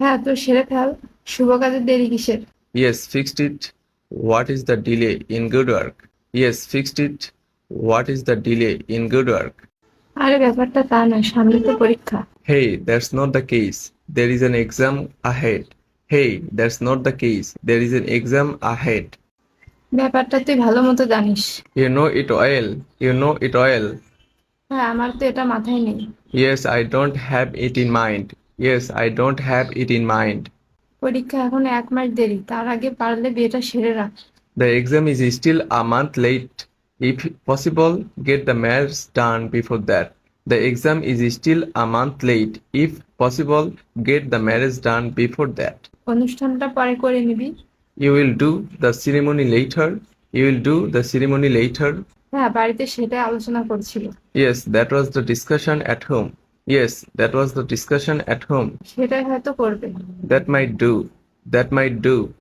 হ্যাঁ তো সেরে ফেল। শুভ কাজের দেরি কিসের? Yes fixed it what is the delay in work yes fixed it what is the delay in work আরে hey that's not there is an hey that's not the ব্যাপারটা তুই ভালো মতো জানিস। You know it all you know it all আমার তো এটা মাথায় নেই। Yes I don't have it in yes I don't have it in mind পরীক্ষা এখন এক মাস দেরি তার আগে পারলে বিয়েটা সেরে রাখ। The exam is still a month late if possible get the marriage done before that the exam is still a month late if possible get the marriage done before that অনুষ্ঠানটা পরে করে নিবি। You will do the ceremony later you will do the ceremony later হ্যাঁ বাড়িতে সেটাই আলোচনা করছিল। Yes that was the discussion at home Yes, that was the discussion at home. সেটাই হয়তো করবে That might do. That might do.